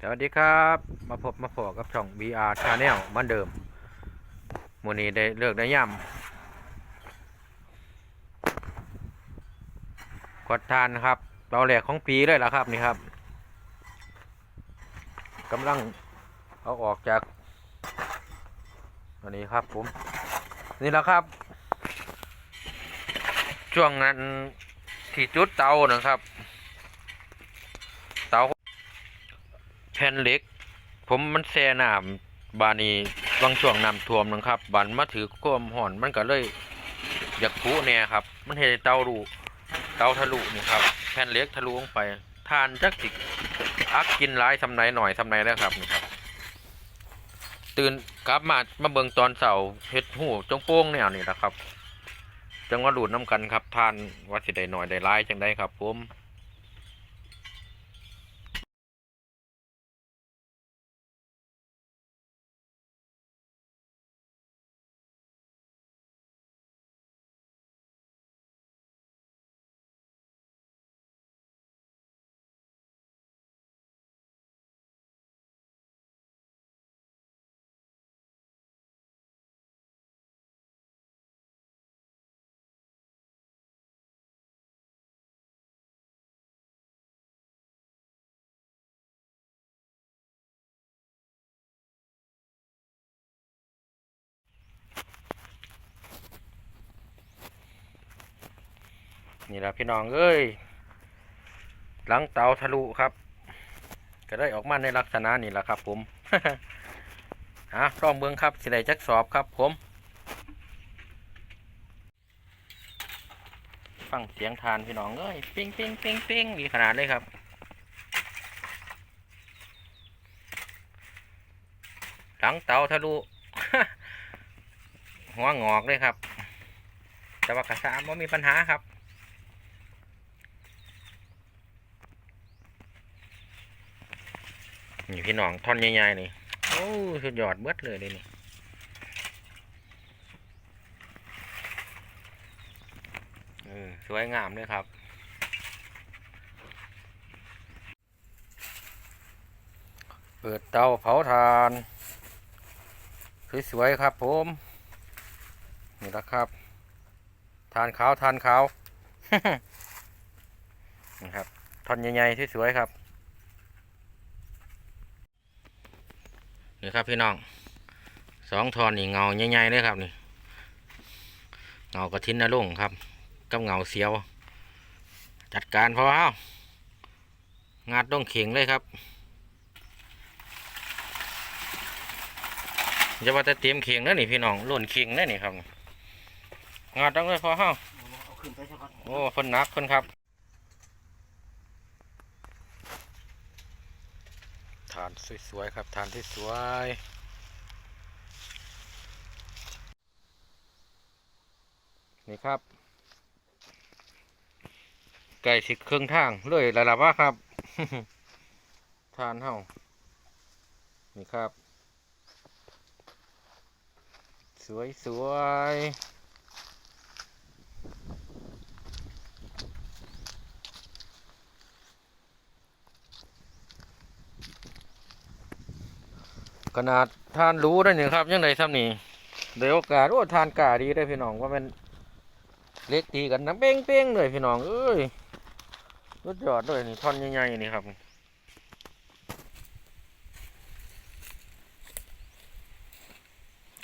สวัสดีครับ มาพบมาพอกับช่อง VR Channel เหมือนเดิมมื้อนี้ได้เลิกได้ย่ำกดทานนะครับเตาแหลกของปีเลยล่ะครับนี่ครับกำลังเอาออกจากอันนี้ครับผม นี่แหละครับ ช่วงนั้นที่จุดเตานะครับ เตา แผ่นเหล็ก ผมมันแช่น้ำบานีบางช่วงน้ำท่วมนะครับบันมาถือควมห่อนมันก็เลย อยากพุแน่ครับ มันเห็นเตารูเตาทะลุนี่ครับแผ่นเหล็กทะลุลงไปทานจักสิอักกินหลายสำไหนหน่อยสำไหนแล้วครับนี่ครับ ตื่นกลับมามาเบิ่งตอนเสาเฮ็ดหูจงโป้งแนวนี่แหละครับจังว่าหลุดน้ำกันครับทานว่าสิได้หน่อยได้หลายจังได้ครับผม นี่แหละพี่น้องเอ้ยหลังเตาทะลุครับ ก็ได้ออกมาในลักษณะนี้แหละครับ ผมอะลองเบิ้งครับสิได้จักสอบครับผม ฟังเสียงทานพี่น้องเอ้ยปิ้งปิ้งปิ้งปิ้งดีขนาดเลยครับหลังเตาทะลุหัวงอกเลยครับ แต่ว่ากระสามว่มีปัญหาครับ นี่พี่น้องท่อนใหญ่ๆนี่ โอ้สุดยอดเบิดเลยเลยนี่สวยงามเลยครับ เปิดเตาเผาถ่าน สวยๆครับผม นี่ละครับ ทานขาวทานขาวนะครับท่อนใหญ่ๆสวยๆครับ นี่ครับพี่น้องสองทอนนี่เงาใหญ่ๆเลยครับนี่เงากระทินนรุ่งครับกับเงาเสียว จัดการพอเอางาดต้องเข่งเลยครับจะว่าแต่เตรียมเข่งแล้วนี่พี่น้องหล่นเข่งแล้วนี่ครับงาดต้องเลยพอเฮาเอาขึ้นไปสักพักโอ้คนนักคนครับ ทานสวยๆครับทานที่สวยนี่ครับไก่สิเครื่องทางเลยระลับว่าครับทานเฮานี่ครับ สวยสวย ขนาดทานรู้ได้หนึ่งครับ ยังไงซ้ำนี่เดี๋ยวโอกาสโอ้ทานกาดีได้พี่น้องว่ามันเล็กตีกันน้ำเป้งเป้งเลยพี่น้องเอ้ยรถยอดเลยนี่ท่อนใหญ่ๆนี่ครับ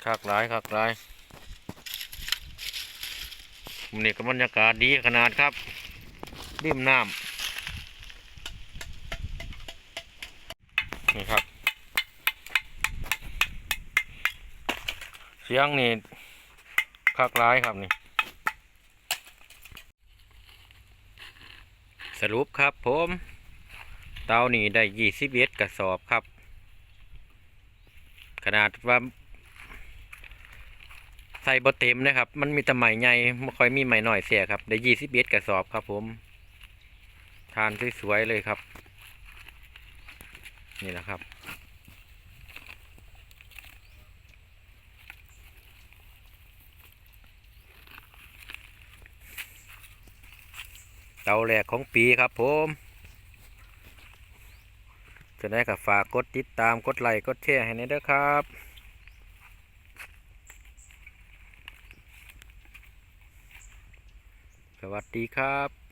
คักหลายคักหลายมันนี่ก็บรรยากาศดีขนาดครับริมน้ำนี่ครับ เสียงนี่คักร้ายครับนี่ สรุปครับผม เตานี่ได้ยี่สิบเอ็ดกระสอบครับ ขนาดว่า ใส่บเต็มนะครับ มันมีแต่ใหม่ใหญ่ไม่ค่อยมีใหม่หน่อยเสียครับ ได้ยี่สิบเอ็ดกระสอบครับผม ทานสวยๆเลยครับ นี่แหละครับ เตาแรกของปีครับผมจะได้กับฝากกดติดตามกดไลค์กดแชร์ให้ในเด้อครับสวัสดีครับ